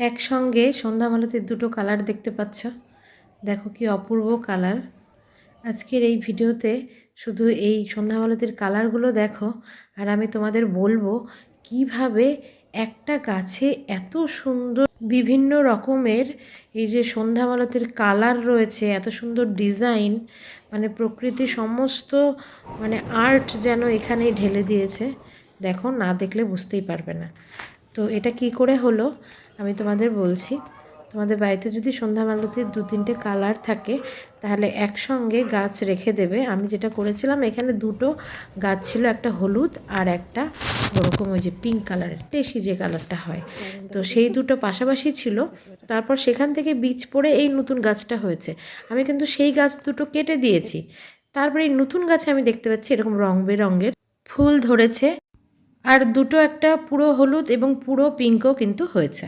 একসঙ্গে সন্ধ্যামালতির দুটো কালার দেখতে পাচ্ছ। দেখো কি অপূর্ব কালার। আজকের এই ভিডিওতে শুধু এই সন্ধ্যামালতির কালারগুলো দেখো, আর আমি তোমাদের বলব কীভাবে একটা গাছে এত সুন্দর বিভিন্ন রকমের এই যে সন্ধ্যামালতির কালার রয়েছে, এত সুন্দর ডিজাইন মানে প্রকৃতি সমস্ত মানে আর্ট যেন এখানেই ঢেলে দিয়েছে। দেখো, না দেখলে বুঝতেই পারবে না। তো এটা কি করে হলো? আমি তোমাদের বলছি। তোমাদের বাড়িতে যদি সন্ধ্যামালতির দু তিনটে কালার থাকে, তাহলে একসঙ্গে গাছ রেখে দেবে। আমি যেটা করেছিলাম, এখানে দুটো গাছ ছিল, একটা হলুদ আর একটা ওরকম ওই যে পিঙ্ক কালারের দেশি যে কালারটা হয়। তো সেই দুটো পাশাপাশি ছিল। তারপর সেখান থেকে বীজ পড়ে এই নতুন গাছটা হয়েছে। আমি কিন্তু সেই গাছ দুটো কেটে দিয়েছি। তারপরে এই নতুন গাছে আমি দেখতে পাচ্ছি এরকম রং বেরঙের ফুল ধরেছে। আর দুটো একটা পুরো হলুদ এবং পুরো পিঙ্কও কিন্তু হয়েছে।